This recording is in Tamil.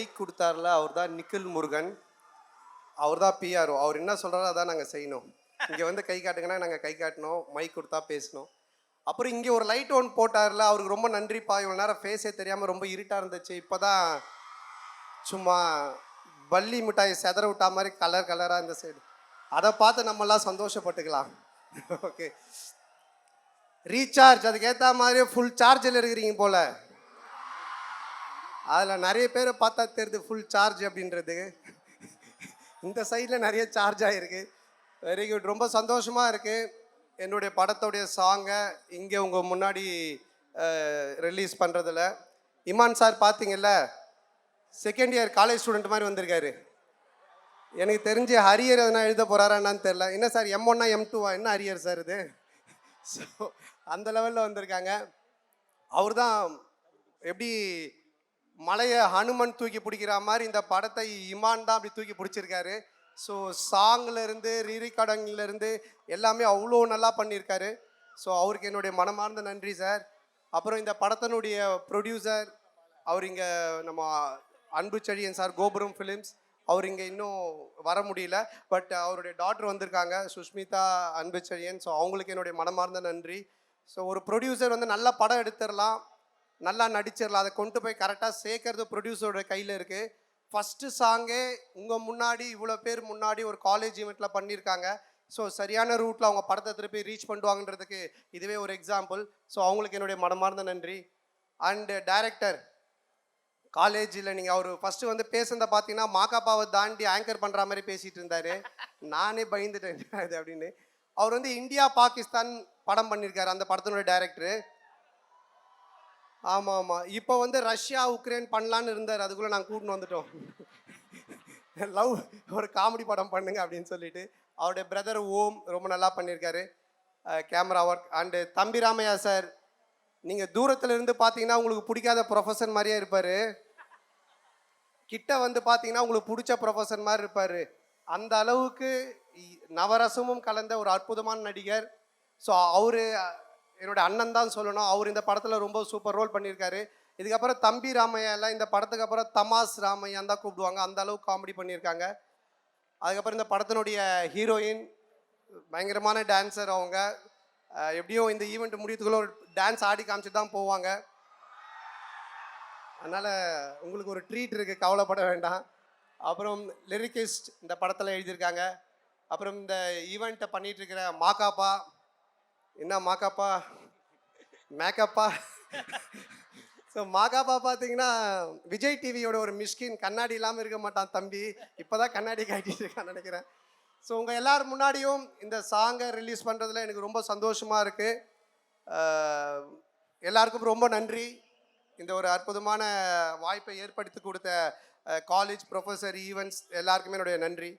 மைக் கொடுத்தாருல அவர் தான் நிக்கில் முருகன். அவர் தான் பிஆர்ஓ அவர் என்ன சொல்கிறாரோ அதான் நாங்கள் செய்யணும். இங்கே வந்து கை காட்டுங்கன்னா நாங்கள் கை காட்டணும் மைக் கொடுத்தா பேசணும். அப்புறம் இங்கே ஒரு லைட் ஒன் போட்டார்ல அவருக்கு ரொம்ப நன்றிப்பா இவ்வளோ நேரம் ஃபேஸே தெரியாமல் ரொம்ப இருட்டாக இருந்துச்சு. இப்போ தான் சும்மா பள்ளி மிட்டாயை செதற விட்டா மாதிரி கலர் கலராக இந்த சைடு அதை பார்த்து நம்மளாம் சந்தோஷப்பட்டுக்கலாம். ஓகே ரீசார்ஜ் அதுக்கேற்ற மாதிரி ஃபுல் சார்ஜில் இருக்கிறீங்க போல். அதில் நிறைய பேரை பார்த்தா தெரியுது ஃபுல் சார்ஜ் அப்படின்றது. இந்த சைடில் நிறைய சார்ஜ் ஆகிருக்கு வெரி குட் ரொம்ப சந்தோஷமாக இருக்குது என்னுடைய படத்துடைய சாங்கை இங்கே உங்கள் முன்னாடி ரிலீஸ் பண்ணுறதுல இமான் சார் பார்த்தீங்கல்ல செகண்ட் இயர் காலேஜ் ஸ்டூடெண்ட் மாதிரி வந்திருக்காரு. எனக்கு தெரிஞ்சு ஹரியர் எதனா எழுத போகிறாரா என்னன்னு தெரில என்ன சார் எம் ஒன்னா எம் டூவா என்ன ஹரியர் சார் இது? ஸோ அந்த லெவலில் வந்திருக்காங்க. அவர் தான் எப்படி மலையை ஹனுமன் தூக்கி பிடிக்கிற மாதிரி இந்த படத்தை இமான் தான் அப்படி தூக்கி பிடிச்சிருக்காரு. ஸோ சாங்லேருந்து ரீரிகார்டிங்லேருந்து எல்லாமே அவ்வளோ நல்லா பண்ணியிருக்காரு. ஸோ அவருக்கு என்னுடைய மனமார்ந்த நன்றி சார் அப்புறம் இந்த படத்தினுடைய ப்ரொடியூசர் அவர் இங்கே நம்ம அன்பு செழியன் சார் கோபுரம் ஃபிலிம்ஸ் அவர் இங்கே இன்னும் வர முடியல. பட் அவருடைய டாக்டர் வந்திருக்காங்க சுஷ்மிதா அன்பு செழியன். ஸோ அவங்களுக்கு என்னுடைய மனமார்ந்த நன்றி. ஸோ ஒரு ப்ரொடியூசர் வந்து நல்ல படம் எடுத்துடலாம். நல்லா நடிச்சிடலாம் அதை கொண்டு போய் கரெக்டாக சேர்க்கறது ப்ரொடியூசரோட கையில் இருக்குது ஃபஸ்ட்டு சாங்கே உங்கள் முன்னாடி இவ்வளோ பேர் முன்னாடி ஒரு காலேஜ் ஈவெண்ட்டில் பண்ணியிருக்காங்க. ஸோ சரியான ரூட்டில் அவங்க படத்தை திருப்பி ரீச் பண்ணுவாங்கன்றதுக்கு இதுவே ஒரு எக்ஸாம்பிள் ஸோ அவங்களுக்கு என்னுடைய மனமார்ந்த நன்றி. அண்டு டைரக்டர் காலேஜில் நீங்கள் அவர் ஃபஸ்ட்டு வந்து பேசுனதை பார்த்தீங்கன்னா மாக்காப்பாவை தாண்டி ஆங்கர் பண்ணுற மாதிரி பேசிகிட்டு இருந்தார். நானே பயந்துட்டேன். அது அப்படின்னு. அவர் வந்து இந்தியா பாகிஸ்தான் படம் பண்ணியிருக்காரு அந்த படத்தினுடைய டைரக்டரு ஆமாம். ஆமாம் இப்போ வந்து ரஷ்யா உக்ரைன் பண்ணலான்னு இருந்தார். அதுக்குள்ளே நாங்கள் கூட்டின்னு வந்துட்டோம். லவ் ஒரு காமெடி படம் பண்ணுங்க அப்படின்னு சொல்லிட்டு. அவருடைய பிரதர் ஓம் ரொம்ப நல்லா பண்ணியிருக்காரு கேமரா ஒர்க் அண்டு தம்பி ராமையா சார் நீங்கள் தூரத்தில் இருந்து பார்த்தீங்கன்னா உங்களுக்கு பிடிக்காத ப்ரொஃபஸர் மாதிரியே இருப்பார். கிட்ட வந்து பார்த்தீங்கன்னா உங்களுக்கு பிடிச்ச ப்ரொஃபஸர் மாதிரி இருப்பார். அந்த அளவுக்கு இ- நவரசமும் கலந்த ஒரு அற்புதமான நடிகர். ஸோ அவர் என்னோட அண்ணன் தான் சொல்லணும். அவர் இந்த படத்தில் ரொம்ப சூப்பர் ரோல் பண்ணியிருக்காரு. இதுக்கப்புறம் தம்பி ராமையா எல்லாம் இந்த படத்துக்கு அப்புறம் தமாஸ் ராமையான் தான் கூப்பிடுவாங்க. அந்த அளவுக்கு காமெடி பண்ணியிருக்காங்க. அதுக்கப்புறம் இந்த படத்தினுடைய ஹீரோயின் பயங்கரமான டான்ஸர் அவங்க. எப்படியோ எப்படியும் இந்த ஈவெண்ட் முடியத்துக்குள்ள ஒரு டான்ஸ் ஆடி காமிச்சிட்டு தான் போவாங்க. அதனால் உங்களுக்கு ஒரு ட்ரீட் இருக்குது கவலைப்பட வேண்டாம். அப்புறம் லிரிக்கிஸ்ட் இந்த படத்தில் எழுதியிருக்காங்க. அப்புறம் இந்த ஈவெண்ட்டை பண்ணிகிட்ருக்கிற மாக்காப்பா என்ன மாக்காப்பா? மேக்கப்பா? ஸோ மாகாப்பா பார்த்தீங்கன்னா விஜய் டிவியோட ஒரு மிஷ்கின் கண்ணாடி இல்லாமல் இருக்க மாட்டான் தம்பி. இப்போ தான் கண்ணாடி காட்டிட்டு இருக்கான்னு நினைக்கிறேன். ஸோ உங்கள் எல்லார் முன்னாடியும் இந்த சாங்கை ரிலீஸ் பண்ணுறதுல எனக்கு ரொம்ப சந்தோஷமாக இருக்குது எல்லாருக்கும் ரொம்ப நன்றி. இந்த ஒரு அற்புதமான வாய்ப்பை ஏற்படுத்தி கொடுத்த காலேஜ் ப்ரொஃபஸர் ஈவெண்ட்ஸ் எல்லாருக்குமே என்னுடைய நன்றி.